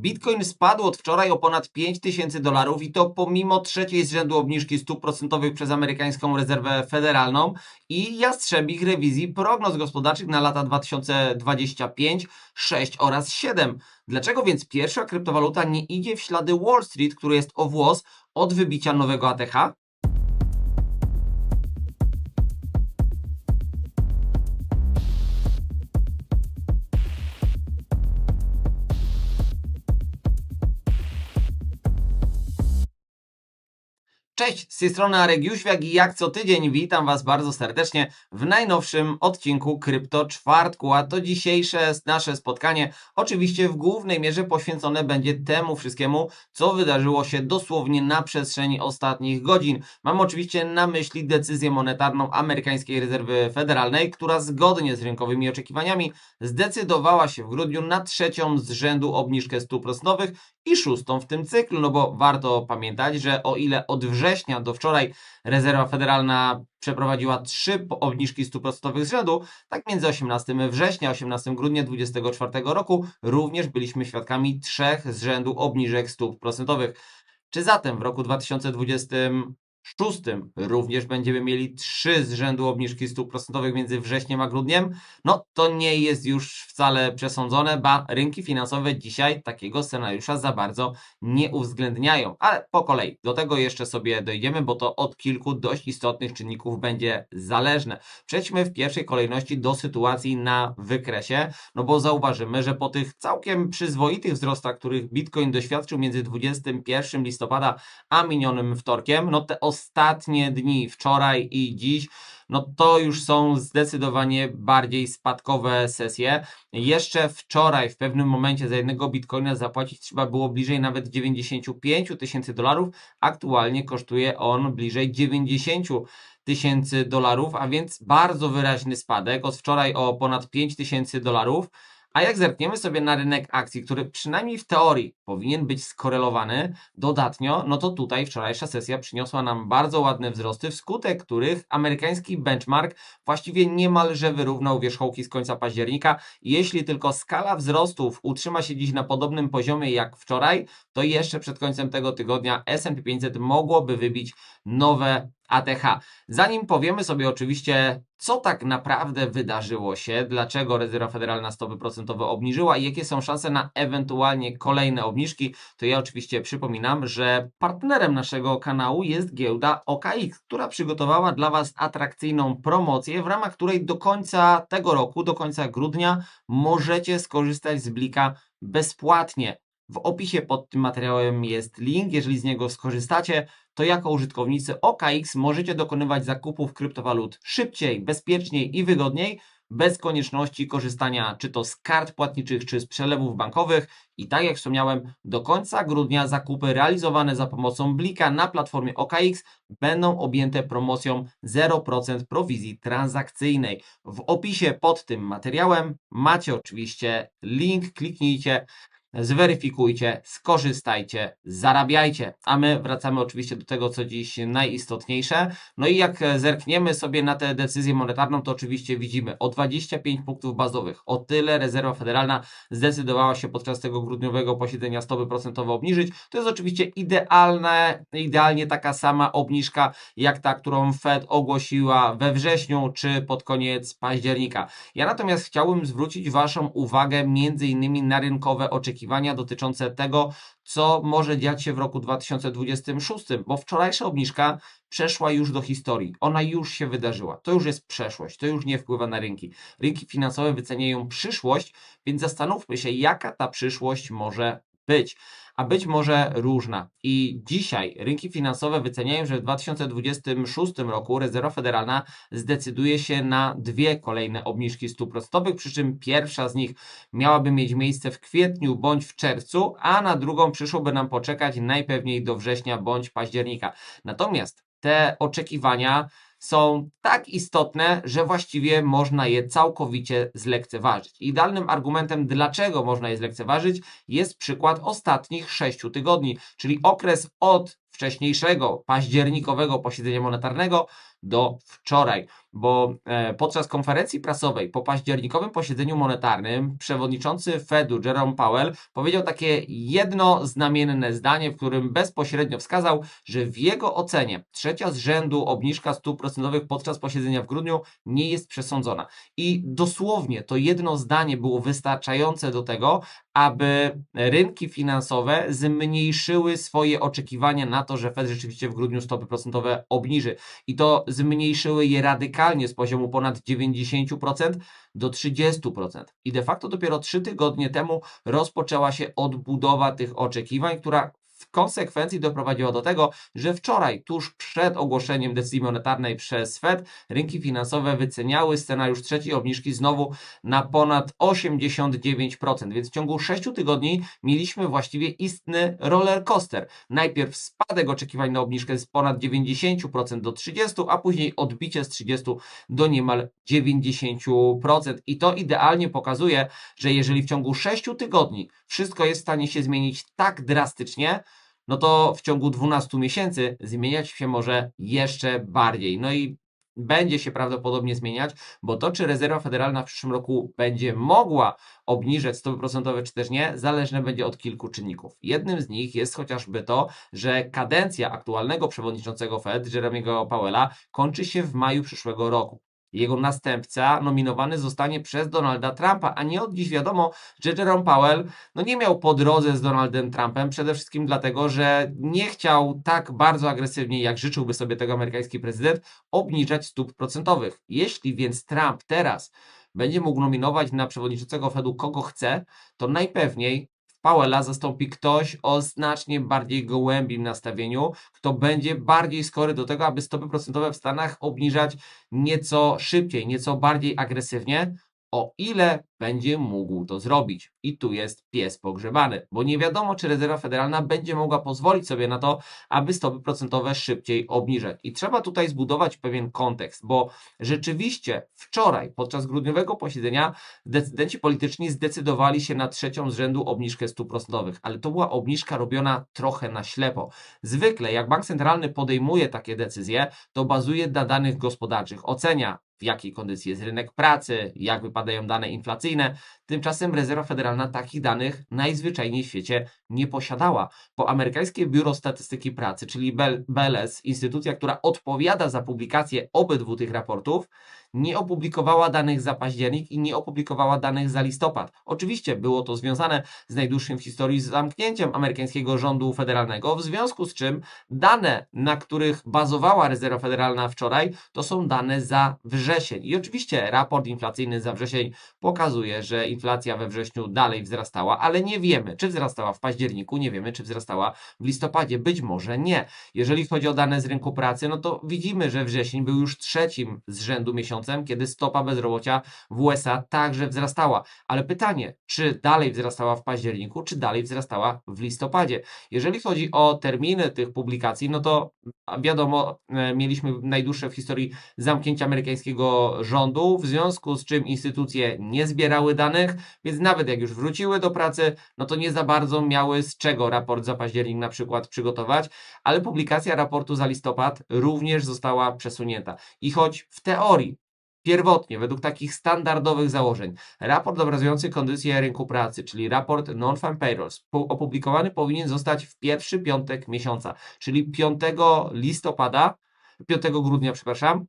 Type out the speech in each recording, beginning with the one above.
Bitcoin spadł od wczoraj o ponad 5000 dolarów i to pomimo trzeciej z rzędu obniżki stóp procentowych przez amerykańską rezerwę federalną i jastrzębich rewizji prognoz gospodarczych na lata 2025, 6 oraz 7. Dlaczego więc pierwsza kryptowaluta nie idzie w ślady Wall Street, który jest o włos od wybicia nowego ATH? Cześć, z tej strony Arek Jóźwiak i jak co tydzień witam Was bardzo serdecznie w najnowszym odcinku Krypto Czwartku, a to dzisiejsze nasze spotkanie oczywiście w głównej mierze poświęcone będzie temu wszystkiemu, co wydarzyło się dosłownie na przestrzeni ostatnich godzin. Mam oczywiście na myśli decyzję monetarną amerykańskiej rezerwy federalnej, która zgodnie z rynkowymi oczekiwaniami zdecydowała się w grudniu na trzecią z rzędu obniżkę stóp procentowych i szóstą w tym cyklu, no bo warto pamiętać, że o ile od września do wczoraj rezerwa federalna przeprowadziła trzy obniżki stóp procentowych z rzędu, tak między 18 września a 18 grudnia 2024 roku również byliśmy świadkami trzech z rzędu obniżek stóp procentowych. Czy zatem w roku 2026 również będziemy mieli trzy z rzędu obniżki stóp procentowych między wrześniem a grudniem? No to nie jest już wcale przesądzone, ba rynki finansowe dzisiaj takiego scenariusza za bardzo nie uwzględniają. Ale po kolei, do tego jeszcze sobie dojdziemy, bo to od kilku dość istotnych czynników będzie zależne. Przejdźmy w pierwszej kolejności do sytuacji na wykresie, no bo zauważymy, że po tych całkiem przyzwoitych wzrostach, których Bitcoin doświadczył między 21 listopada a minionym wtorkiem, no te ostatnie dni, wczoraj i dziś, no to już są zdecydowanie bardziej spadkowe sesje. Jeszcze wczoraj w pewnym momencie za jednego bitcoina zapłacić trzeba było bliżej nawet 95 tysięcy dolarów. Aktualnie kosztuje on bliżej 90 tysięcy dolarów, a więc bardzo wyraźny spadek. Od wczoraj o ponad 5 tysięcy dolarów. A jak zerkniemy sobie na rynek akcji, który przynajmniej w teorii powinien być skorelowany dodatnio, no to tutaj wczorajsza sesja przyniosła nam bardzo ładne wzrosty, wskutek których amerykański benchmark właściwie niemalże wyrównał wierzchołki z końca października. Jeśli tylko skala wzrostów utrzyma się dziś na podobnym poziomie jak wczoraj, to jeszcze przed końcem tego tygodnia S&P 500 mogłoby wybić nowe ATH. Zanim powiemy sobie oczywiście, co tak naprawdę wydarzyło się, dlaczego rezerwa federalna stopy procentowe obniżyła i jakie są szanse na ewentualnie kolejne obniżki, to ja oczywiście przypominam, że partnerem naszego kanału jest giełda OKX, która przygotowała dla Was atrakcyjną promocję, w ramach której do końca tego roku, do końca grudnia, możecie skorzystać z Blika bezpłatnie. W opisie pod tym materiałem jest link, jeżeli z niego skorzystacie, to jako użytkownicy OKX możecie dokonywać zakupów kryptowalut szybciej, bezpieczniej i wygodniej, bez konieczności korzystania czy to z kart płatniczych, czy z przelewów bankowych. I tak jak wspomniałem, do końca grudnia zakupy realizowane za pomocą Blika na platformie OKX będą objęte promocją 0% prowizji transakcyjnej. W opisie pod tym materiałem macie oczywiście link, kliknijcie zweryfikujcie, skorzystajcie, zarabiajcie. A my wracamy oczywiście do tego, co dziś najistotniejsze. No i jak zerkniemy sobie na tę decyzję monetarną, to oczywiście widzimy o 25 punktów bazowych. O tyle rezerwa federalna zdecydowała się podczas tego grudniowego posiedzenia stopy procentowe obniżyć. To jest oczywiście idealne, idealnie taka sama obniżka, jak ta, którą Fed ogłosiła we wrześniu czy pod koniec października. Ja natomiast chciałbym zwrócić Waszą uwagę między innymi na rynkowe oczekiwania dotyczące tego, co może dziać się w roku 2026, bo wczorajsza obniżka przeszła już do historii. Ona już się wydarzyła. To już jest przeszłość, to już nie wpływa na rynki. Rynki finansowe wyceniają przyszłość, więc zastanówmy się, jaka ta przyszłość może być. A być może różna. I dzisiaj rynki finansowe wyceniają, że w 2026 roku rezerwa federalna zdecyduje się na dwie kolejne obniżki stóp procentowych, przy czym pierwsza z nich miałaby mieć miejsce w kwietniu bądź w czerwcu, a na drugą przyszłoby nam poczekać najpewniej do września bądź października. Natomiast te oczekiwania są tak istotne, że właściwie można je całkowicie zlekceważyć. Idealnym argumentem, dlaczego można je zlekceważyć, jest przykład ostatnich sześciu tygodni, czyli okres od wcześniejszego październikowego posiedzenia monetarnego do wczoraj, bo e, podczas konferencji prasowej po październikowym posiedzeniu monetarnym przewodniczący Fedu Jerome Powell powiedział takie jedno znamienne zdanie, w którym bezpośrednio wskazał, że w jego ocenie trzecia z rzędu obniżka stóp procentowych podczas posiedzenia w grudniu nie jest przesądzona. I dosłownie to jedno zdanie było wystarczające do tego, aby rynki finansowe zmniejszyły swoje oczekiwania na to, że Fed rzeczywiście w grudniu stopy procentowe obniży. I to zmniejszyły je radykalnie z poziomu ponad 90% do 30%. I de facto dopiero trzy tygodnie temu rozpoczęła się odbudowa tych oczekiwań, która konsekwencji doprowadziła do tego, że wczoraj, tuż przed ogłoszeniem decyzji monetarnej przez Fed, rynki finansowe wyceniały scenariusz trzeciej obniżki znowu na ponad 89%. Więc w ciągu 6 tygodni mieliśmy właściwie istny roller coaster. Najpierw spadek oczekiwań na obniżkę z ponad 90% do 30%, a później odbicie z 30% do niemal 90%. I to idealnie pokazuje, że jeżeli w ciągu 6 tygodni wszystko jest w stanie się zmienić tak drastycznie, no to w ciągu 12 miesięcy zmieniać się może jeszcze bardziej. No i będzie się prawdopodobnie zmieniać, bo to, czy rezerwa federalna w przyszłym roku będzie mogła obniżać stopy procentowe, czy też nie, zależne będzie od kilku czynników. Jednym z nich jest chociażby to, że kadencja aktualnego przewodniczącego Fed, Jeremiego Powella, kończy się w maju przyszłego roku. Jego następca nominowany zostanie przez Donalda Trumpa, a nie od dziś wiadomo, że Jerome Powell no nie miał po drodze z Donaldem Trumpem, przede wszystkim dlatego, że nie chciał tak bardzo agresywnie, jak życzyłby sobie tego amerykański prezydent, obniżać stóp procentowych. Jeśli więc Trump teraz będzie mógł nominować na przewodniczącego Fedu kogo chce, to najpewniej Powella zastąpi ktoś o znacznie bardziej gołębim nastawieniu, kto będzie bardziej skory do tego, aby stopy procentowe w Stanach obniżać nieco szybciej, nieco bardziej agresywnie, o ile będzie mógł to zrobić. I tu jest pies pogrzebany, bo nie wiadomo, czy rezerwa federalna będzie mogła pozwolić sobie na to, aby stopy procentowe szybciej obniżać. I trzeba tutaj zbudować pewien kontekst, bo rzeczywiście wczoraj, podczas grudniowego posiedzenia, decydenci polityczni zdecydowali się na trzecią z rzędu obniżkę stóp procentowych, ale to była obniżka robiona trochę na ślepo. Zwykle, jak bank centralny podejmuje takie decyzje, to bazuje na danych gospodarczych, ocenia w jakiej kondycji jest rynek pracy, jak wypadają dane inflacyjne. Tymczasem rezerwa federalna takich danych najzwyczajniej w świecie nie posiadała, bo amerykańskie Biuro Statystyki Pracy, czyli BLS, instytucja, która odpowiada za publikację obydwu tych raportów, nie opublikowała danych za październik i nie opublikowała danych za listopad. Oczywiście było to związane z najdłuższym w historii zamknięciem amerykańskiego rządu federalnego, w związku z czym dane, na których bazowała rezerwa federalna wczoraj, to są dane za wrzesień. I oczywiście raport inflacyjny za wrzesień pokazuje, że inflacja we wrześniu dalej wzrastała, ale nie wiemy, czy wzrastała w październiku, nie wiemy, czy wzrastała w listopadzie. Być może nie. Jeżeli chodzi o dane z rynku pracy, no to widzimy, że wrzesień był już trzecim z rzędu miesiącem, kiedy stopa bezrobocia w USA także wzrastała. Ale pytanie, czy dalej wzrastała w październiku, czy dalej wzrastała w listopadzie? Jeżeli chodzi o terminy tych publikacji, no to wiadomo, e, mieliśmy najdłuższe w historii zamknięcie amerykańskiego rządu, w związku z czym instytucje nie zbierały danych, więc nawet jak już wróciły do pracy, no to nie za bardzo miały z czego raport za październik na przykład przygotować, ale publikacja raportu za listopad również została przesunięta. I choć w teorii Pierwotnie, według takich standardowych założeń, raport obrazujący kondycję rynku pracy, czyli raport Non-Farm Payrolls, opublikowany powinien zostać w pierwszy piątek miesiąca, czyli 5 listopada, 5 grudnia, przepraszam,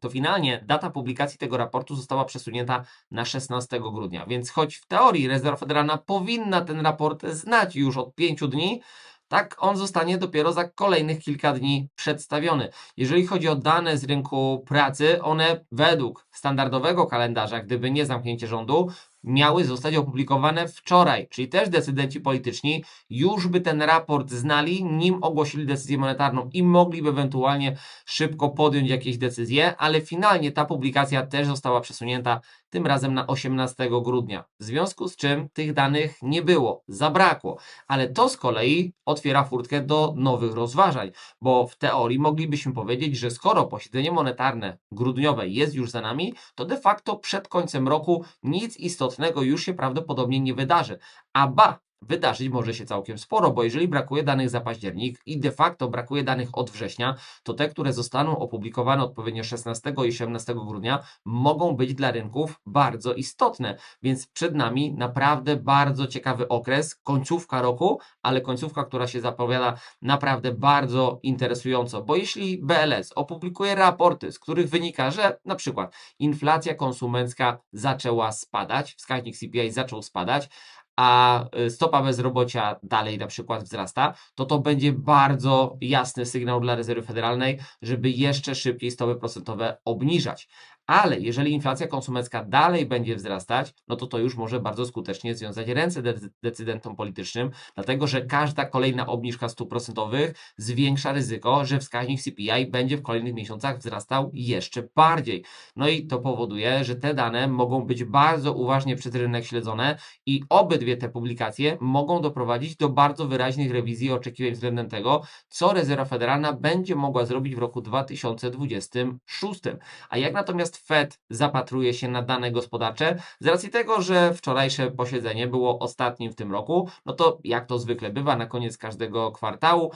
to finalnie data publikacji tego raportu została przesunięta na 16 grudnia. Więc choć w teorii rezerwa federalna powinna ten raport znać już od 5 dni, tak on zostanie dopiero za kolejnych kilka dni przedstawiony. Jeżeli chodzi o dane z rynku pracy, one według standardowego kalendarza, gdyby nie zamknięcie rządu, miały zostać opublikowane wczoraj, czyli też decydenci polityczni już by ten raport znali, nim ogłosili decyzję monetarną i mogliby ewentualnie szybko podjąć jakieś decyzje, ale finalnie ta publikacja też została przesunięta tym razem na 18 grudnia. W związku z czym tych danych nie było, zabrakło, ale to z kolei otwiera furtkę do nowych rozważań, bo w teorii moglibyśmy powiedzieć, że skoro posiedzenie monetarne grudniowe jest już za nami, to de facto przed końcem roku nic istotnego już się prawdopodobnie nie wydarzy. A ba, wydarzyć może się całkiem sporo, bo jeżeli brakuje danych za październik i de facto brakuje danych od września, to te, które zostaną opublikowane odpowiednio 16 i 17 grudnia, mogą być dla rynków bardzo istotne. Więc przed nami naprawdę bardzo ciekawy okres, końcówka roku, ale końcówka, która się zapowiada naprawdę bardzo interesująco, bo jeśli BLS opublikuje raporty, z których wynika, że na przykład inflacja konsumencka zaczęła spadać, wskaźnik CPI zaczął spadać, a y, stopa bezrobocia dalej na przykład wzrasta, to to będzie bardzo jasny sygnał dla rezerwy federalnej, żeby jeszcze szybciej stopy procentowe obniżać. Ale jeżeli inflacja konsumencka dalej będzie wzrastać, no to to już może bardzo skutecznie związać ręce decy- decydentom politycznym, dlatego że każda kolejna obniżka stóp procentowych zwiększa ryzyko, że wskaźnik CPI będzie w kolejnych miesiącach wzrastał jeszcze bardziej. No i to powoduje, że te dane mogą być bardzo uważnie przez rynek śledzone i obydwie te publikacje mogą doprowadzić do bardzo wyraźnych rewizji oczekiwań względem tego, co rezerwa federalna będzie mogła zrobić w roku 2026. A jak natomiast Fed zapatruje się na dane gospodarcze, z racji tego, że wczorajsze posiedzenie było ostatnim w tym roku, no to jak to zwykle bywa, na koniec każdego kwartału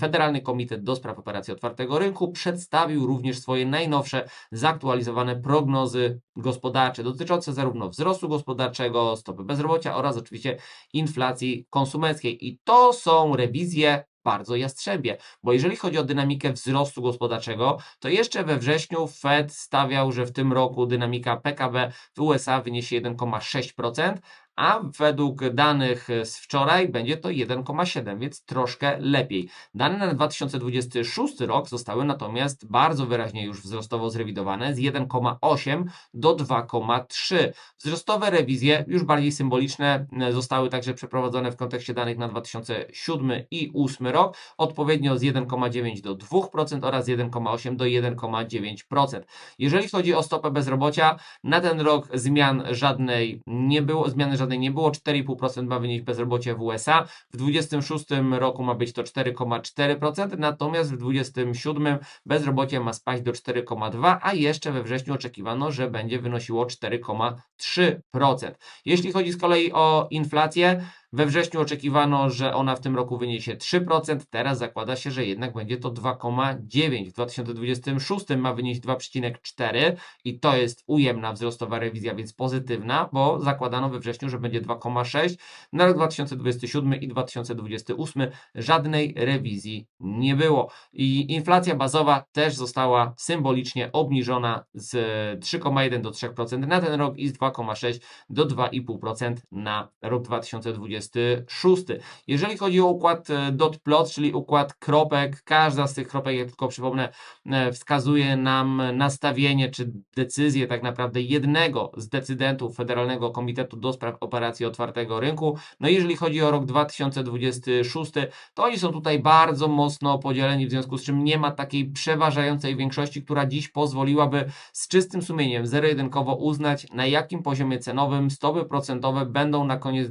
Federalny Komitet do Spraw Operacji Otwartego Rynku przedstawił również swoje najnowsze, zaktualizowane prognozy gospodarcze dotyczące zarówno wzrostu gospodarczego, stopy bezrobocia oraz oczywiście inflacji konsumenckiej. I to są rewizje bardzo jastrzębie, bo jeżeli chodzi o dynamikę wzrostu gospodarczego, to jeszcze we wrześniu Fed stawiał, że w tym roku dynamika PKB w USA wyniesie 1,6%, a według danych z wczoraj będzie to 1,7, więc troszkę lepiej. Dane na 2026 rok zostały natomiast bardzo wyraźnie już wzrostowo zrewidowane z 1,8 do 2,3. Wzrostowe rewizje, już bardziej symboliczne, zostały także przeprowadzone w kontekście danych na 2007 i 2008 rok, odpowiednio z 1,9 do 2% oraz 1,8 do 1,9%. Jeżeli chodzi o stopę bezrobocia, na ten rok zmian żadnej nie było, zmiany żadnej nie było, 4,5% ma wynieść bezrobocie w USA, w 2026 roku ma być to 4,4%, natomiast w 2027 bezrobocie ma spaść do 4,2%, a jeszcze we wrześniu oczekiwano, że będzie wynosiło 4,3%. Jeśli chodzi z kolei o inflację, we wrześniu oczekiwano, że ona w tym roku wyniesie 3%, teraz zakłada się, że jednak będzie to 2,9%. W 2026 ma wynieść 2,4% i to jest ujemna wzrostowa rewizja, więc pozytywna, bo zakładano we wrześniu, że będzie 2,6%. Na rok 2027 i 2028 żadnej rewizji nie było. I inflacja bazowa też została symbolicznie obniżona z 3,1 do 3% na ten rok i z 2,6 do 2,5% na rok 2026. Jeżeli chodzi o układ e, dot plot, czyli układ kropek, każda z tych kropek, jak tylko przypomnę, e, wskazuje nam nastawienie czy decyzję tak naprawdę jednego z decydentów Federalnego Komitetu do Spraw Operacji Otwartego Rynku. No i jeżeli chodzi o rok 2026, to oni są tutaj bardzo mocno podzieleni, w związku z czym nie ma takiej przeważającej większości, która dziś pozwoliłaby z czystym sumieniem zero-jedynkowo uznać, na jakim poziomie cenowym stopy procentowe będą na koniec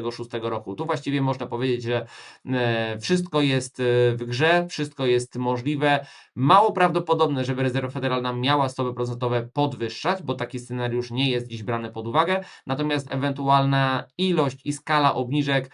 2026 roku. Tu właściwie można powiedzieć, że e, wszystko jest e, w grze, wszystko jest możliwe. Mało prawdopodobne, żeby rezerwa federalna miała stopy procentowe podwyższać, bo taki scenariusz nie jest dziś brany pod uwagę. Natomiast ewentualna ilość i skala obniżek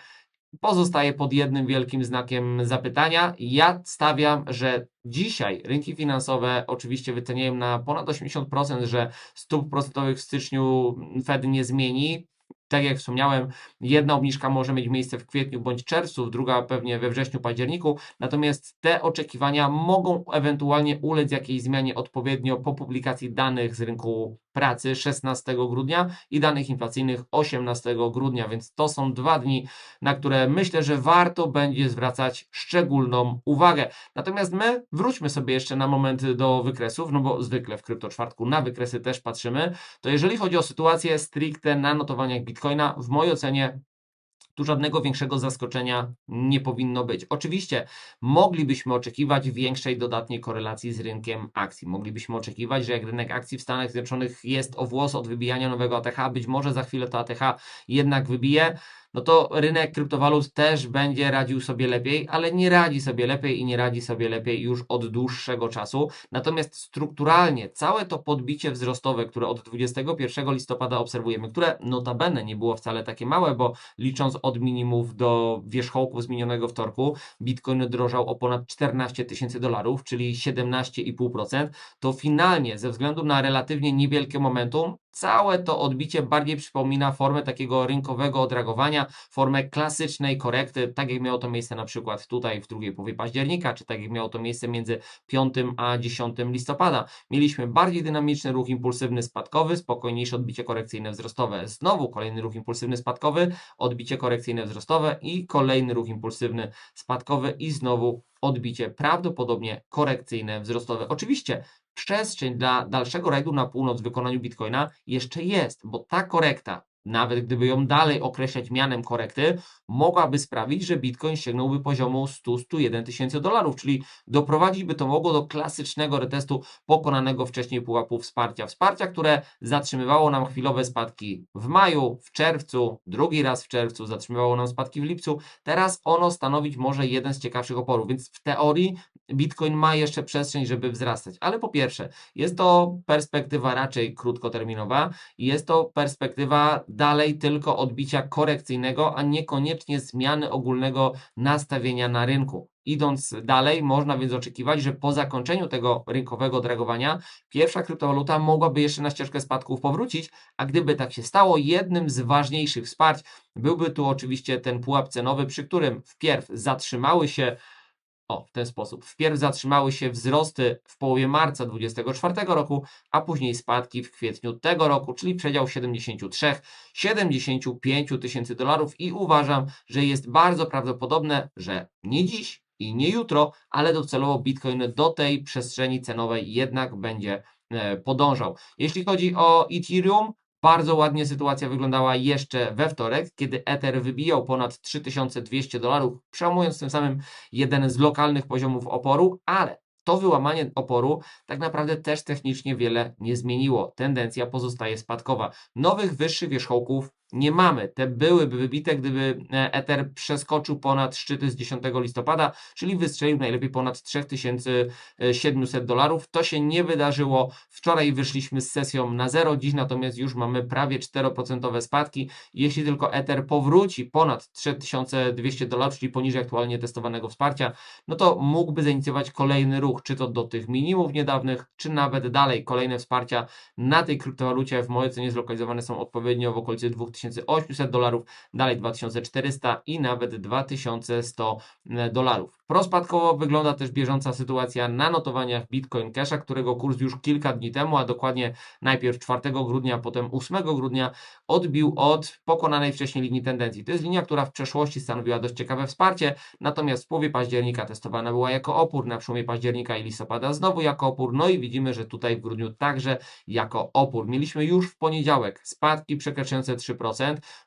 pozostaje pod jednym wielkim znakiem zapytania. Ja stawiam, że dzisiaj rynki finansowe oczywiście wyceniają na ponad 80%, że stóp procentowych w styczniu Fed nie zmieni. Tak jak wspomniałem, jedna obniżka może mieć miejsce w kwietniu bądź czerwcu, druga pewnie we wrześniu, październiku. Natomiast te oczekiwania mogą ewentualnie ulec jakiejś zmianie odpowiednio po publikacji danych z rynku pracy 16 grudnia i danych inflacyjnych 18 grudnia, więc to są dwa dni, na które myślę, że warto będzie zwracać szczególną uwagę. Natomiast my wróćmy sobie jeszcze na moment do wykresów, no bo zwykle w kryptoczwartku na wykresy też patrzymy. To jeżeli chodzi o sytuację stricte na notowaniach Bitcoina, w mojej ocenie tu żadnego większego zaskoczenia nie powinno być. Oczywiście moglibyśmy oczekiwać większej dodatniej korelacji z rynkiem akcji. Moglibyśmy oczekiwać, że jak rynek akcji w Stanach Zjednoczonych jest o włos od wybijania nowego ATH, być może za chwilę to ATH jednak wybije. No to rynek kryptowalut też będzie radził sobie lepiej, ale nie radzi sobie lepiej i nie radzi sobie lepiej już od dłuższego czasu. Natomiast strukturalnie całe to podbicie wzrostowe, które od 21 listopada obserwujemy, które notabene nie było wcale takie małe, bo licząc od minimów do wierzchołków z minionego wtorku, Bitcoin drożał o ponad 14 tysięcy dolarów, czyli 17,5%, to finalnie ze względu na relatywnie niewielkie momentum, całe to odbicie bardziej przypomina formę takiego rynkowego odreagowania, formę klasycznej korekty, tak jak miało to miejsce na przykład tutaj w drugiej połowie października, czy tak jak miało to miejsce między 5 a 10 listopada. Mieliśmy bardziej dynamiczny ruch impulsywny spadkowy, spokojniejsze odbicie korekcyjne wzrostowe. Znowu kolejny ruch impulsywny spadkowy, odbicie korekcyjne wzrostowe i kolejny ruch impulsywny spadkowy i znowu odbicie prawdopodobnie korekcyjne wzrostowe. Oczywiście przestrzeń dla dalszego rajdu na północ w wykonaniu Bitcoina jeszcze jest, bo ta korekta, nawet gdyby ją dalej określać mianem korekty, mogłaby sprawić, że Bitcoin sięgnąłby poziomu 100-101 tysięcy dolarów, czyli doprowadzić by to mogło do klasycznego retestu pokonanego wcześniej pułapu wsparcia. Wsparcia, które zatrzymywało nam chwilowe spadki w maju, w czerwcu, drugi raz w czerwcu, zatrzymywało nam spadki w lipcu. Teraz ono stanowić może jeden z ciekawszych oporów, więc w teorii Bitcoin ma jeszcze przestrzeń, żeby wzrastać. Ale po pierwsze, jest to perspektywa raczej krótkoterminowa i jest to perspektywa dalej tylko odbicia korekcyjnego, a niekoniecznie zmiany ogólnego nastawienia na rynku. Idąc dalej, można więc oczekiwać, że po zakończeniu tego rynkowego dragowania pierwsza kryptowaluta mogłaby jeszcze na ścieżkę spadków powrócić, a gdyby tak się stało, jednym z ważniejszych wsparć byłby tu oczywiście ten pułap cenowy, przy którym wpierw zatrzymały się o, w ten sposób. Wpierw zatrzymały się wzrosty w połowie marca 2024 roku, a później spadki w kwietniu tego roku, czyli przedział 73-75 tysięcy dolarów i uważam, że jest bardzo prawdopodobne, że nie dziś i nie jutro, ale docelowo Bitcoin do tej przestrzeni cenowej jednak będzie e, podążał. Jeśli chodzi o Ethereum, bardzo ładnie sytuacja wyglądała jeszcze we wtorek, kiedy Ether wybijał ponad 3200 dolarów, przełamując tym samym jeden z lokalnych poziomów oporu, ale to wyłamanie oporu tak naprawdę też technicznie wiele nie zmieniło. Tendencja pozostaje spadkowa. Nowych wyższych wierzchołków nie mamy. Te byłyby wybite, gdyby e, Ether przeskoczył ponad szczyty z 10 listopada, czyli wystrzelił najlepiej ponad 3700 dolarów. To się nie wydarzyło. Wczoraj wyszliśmy z sesją na zero, dziś natomiast już mamy prawie 4% spadki. Jeśli tylko Ether powróci ponad 3200 dolarów, czyli poniżej aktualnie testowanego wsparcia, no to mógłby zainicjować kolejny ruch, czy to do tych minimów niedawnych, czy nawet dalej. Kolejne wsparcia na tej kryptowalucie w mojej cenie zlokalizowane są odpowiednio w okolicy 2000 2800 dolarów, dalej 2400 i nawet 2100 e, dolarów. Prospadkowo wygląda też bieżąca sytuacja na notowaniach Bitcoin Casha, którego kurs już kilka dni temu, a dokładnie najpierw 4 grudnia, potem 8 grudnia odbił od pokonanej wcześniej linii tendencji. To jest linia, która w przeszłości stanowiła dość ciekawe wsparcie, natomiast w połowie października testowana była jako opór, na przełomie października i listopada znowu jako opór, no i widzimy, że tutaj w grudniu także jako opór. Mieliśmy już w poniedziałek spadki przekraczające 3%,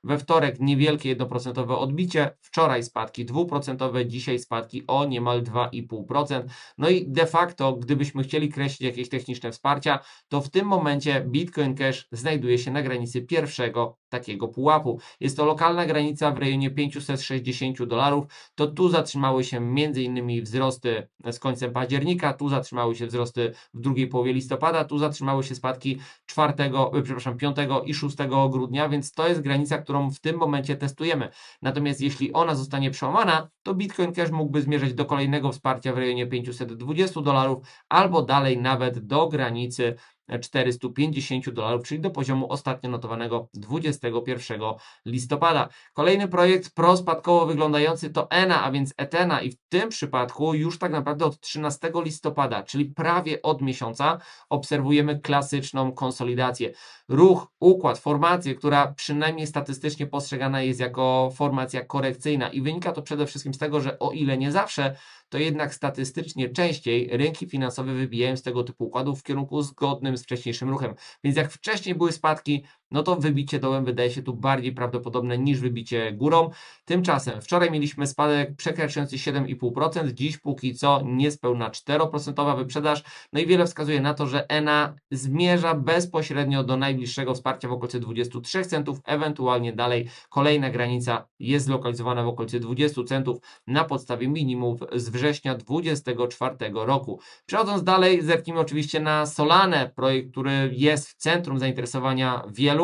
we wtorek niewielkie 1% odbicie, wczoraj spadki 2%, dzisiaj spadki o niemal 2,5%. No i de facto, gdybyśmy chcieli kreślić jakieś techniczne wsparcia, to w tym momencie Bitcoin Cash znajduje się na granicy pierwszego takiego pułapu. Jest to lokalna granica w rejonie 560 dolarów. To tu zatrzymały się m.in. wzrosty z końcem października, tu zatrzymały się wzrosty w drugiej połowie listopada, tu zatrzymały się spadki 4, e, przepraszam, 5 i 6 grudnia, więc to jest granica, którą w tym momencie testujemy. Natomiast jeśli ona zostanie przełamana, to Bitcoin Cash mógłby zmierzać do kolejnego wsparcia w rejonie 520 dolarów albo dalej nawet do granicy 450 dolarów, czyli do poziomu ostatnio notowanego 21 listopada. Kolejny projekt prospadkowo wyglądający to ENA, a więc Etena i w tym przypadku już tak naprawdę od 13 listopada, czyli prawie od miesiąca obserwujemy klasyczną konsolidację. Ruch, układ, formację, która przynajmniej statystycznie postrzegana jest jako formacja korekcyjna i wynika to przede wszystkim z tego, że o ile nie zawsze to jednak statystycznie częściej rynki finansowe wybijają z tego typu układów w kierunku zgodnym z wcześniejszym ruchem. Więc jak wcześniej były spadki, no to wybicie dołem wydaje się tu bardziej prawdopodobne niż wybicie górą. Tymczasem wczoraj mieliśmy spadek przekraczający 7,5%, dziś póki co niespełna 4% wyprzedaż, no i wiele wskazuje na to, że ENA zmierza bezpośrednio do najbliższego wsparcia w okolicy 23 centów, ewentualnie dalej kolejna granica jest zlokalizowana w okolicy 20 centów na podstawie minimów z września 2024 roku. Przechodząc dalej, zerknijmy oczywiście na Solanę, projekt, który jest w centrum zainteresowania wielu,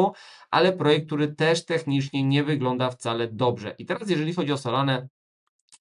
ale projekt, który też technicznie nie wygląda wcale dobrze. I teraz, jeżeli chodzi o Solanę,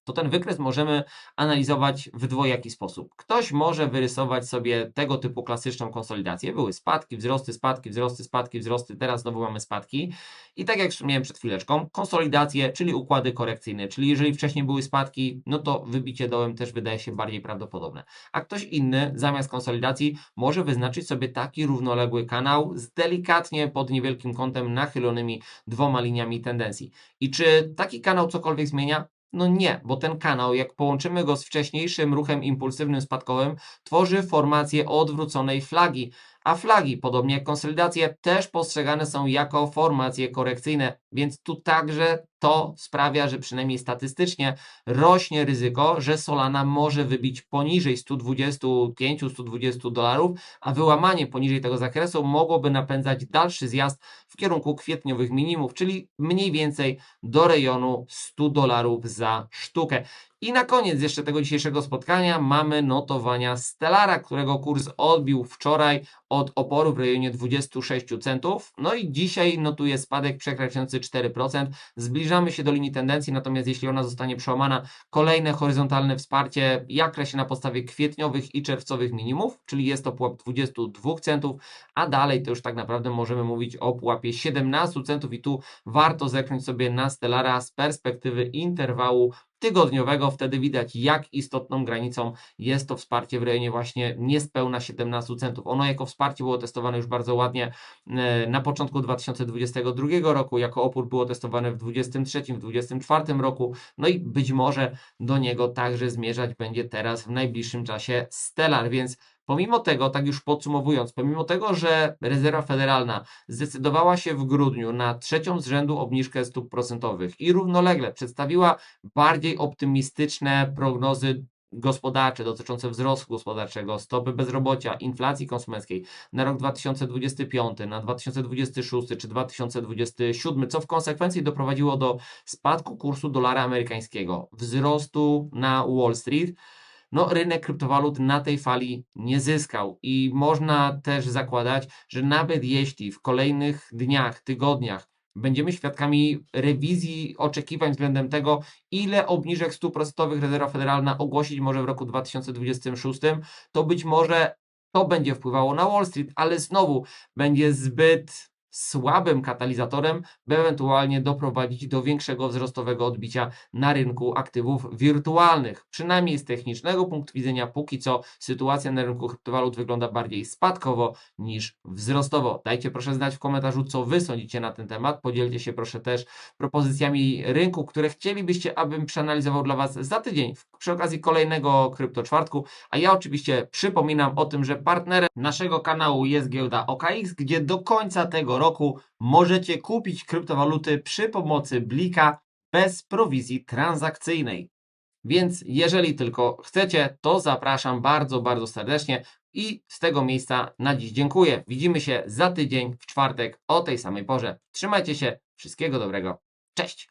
to ten wykres możemy analizować w dwojaki sposób. Ktoś może wyrysować sobie tego typu klasyczną konsolidację. Były spadki, wzrosty, spadki, wzrosty, spadki, wzrosty, teraz znowu mamy spadki. I tak jak wspomniałem przed chwileczką, konsolidacje, czyli układy korekcyjne, czyli jeżeli wcześniej były spadki, no to wybicie dołem też wydaje się bardziej prawdopodobne. A ktoś inny zamiast konsolidacji może wyznaczyć sobie taki równoległy kanał z delikatnie pod niewielkim kątem nachylonymi dwoma liniami tendencji. I czy taki kanał cokolwiek zmienia? No nie, bo ten kanał, jak połączymy go z wcześniejszym ruchem impulsywnym spadkowym, tworzy formację odwróconej flagi. A flagi, podobnie jak konsolidacje, też postrzegane są jako formacje korekcyjne, więc tu także to sprawia, że przynajmniej statystycznie rośnie ryzyko, że Solana może wybić poniżej 125-120 dolarów, a wyłamanie poniżej tego zakresu mogłoby napędzać dalszy zjazd kierunku kwietniowych minimów, czyli mniej więcej do rejonu 100 dolarów za sztukę. I na koniec jeszcze tego dzisiejszego spotkania mamy notowania Stellara, którego kurs odbił wczoraj od oporu w rejonie 26 centów. No i dzisiaj notuje spadek przekraczający 4%. Zbliżamy się do linii tendencji, natomiast jeśli ona zostanie przełamana, kolejne horyzontalne wsparcie jak się na podstawie kwietniowych i czerwcowych minimów, czyli jest to pułap 22 centów, a dalej to już tak naprawdę możemy mówić o pułapie 17 centów i tu warto zerknąć sobie na Stellara z perspektywy interwału tygodniowego, wtedy widać jak istotną granicą jest to wsparcie w rejonie właśnie niespełna 17 centów. Ono jako wsparcie było testowane już bardzo ładnie e, na początku 2022 roku, jako opór było testowane w 2023, w 2024 roku, no i być może do niego także zmierzać będzie teraz w najbliższym czasie Stellar, więc Pomimo tego, tak już podsumowując, pomimo tego, że rezerwa federalna zdecydowała się w grudniu na trzecią z rzędu obniżkę stóp procentowych i równolegle przedstawiła bardziej optymistyczne prognozy gospodarcze dotyczące wzrostu gospodarczego, stopy bezrobocia, inflacji konsumenckiej na rok 2025, na 2026 czy 2027, co w konsekwencji doprowadziło do spadku kursu dolara amerykańskiego, wzrostu na Wall Street no rynek kryptowalut na tej fali nie zyskał i można też zakładać, że nawet jeśli w kolejnych dniach, tygodniach będziemy świadkami rewizji oczekiwań względem tego, ile obniżek stóp procentowych rezerwa federalna ogłosić może w roku 2026, to być może to będzie wpływało na Wall Street, ale znowu będzie zbyt słabym katalizatorem, by ewentualnie doprowadzić do większego wzrostowego odbicia na rynku aktywów wirtualnych. Przynajmniej z technicznego punktu widzenia, póki co sytuacja na rynku kryptowalut wygląda bardziej spadkowo niż wzrostowo. Dajcie proszę znać w komentarzu, co Wy sądzicie na ten temat. Podzielcie się proszę też propozycjami rynku, które chcielibyście, abym przeanalizował dla Was za tydzień przy okazji kolejnego Krypto Czwartku. A ja oczywiście przypominam o tym, że partnerem naszego kanału jest giełda OKX, gdzie do końca tego roku możecie kupić kryptowaluty przy pomocy Blika bez prowizji transakcyjnej. Więc jeżeli tylko chcecie, to zapraszam bardzo, bardzo serdecznie i z tego miejsca na dziś dziękuję. Widzimy się za tydzień w czwartek o tej samej porze. Trzymajcie się, wszystkiego dobrego. Cześć!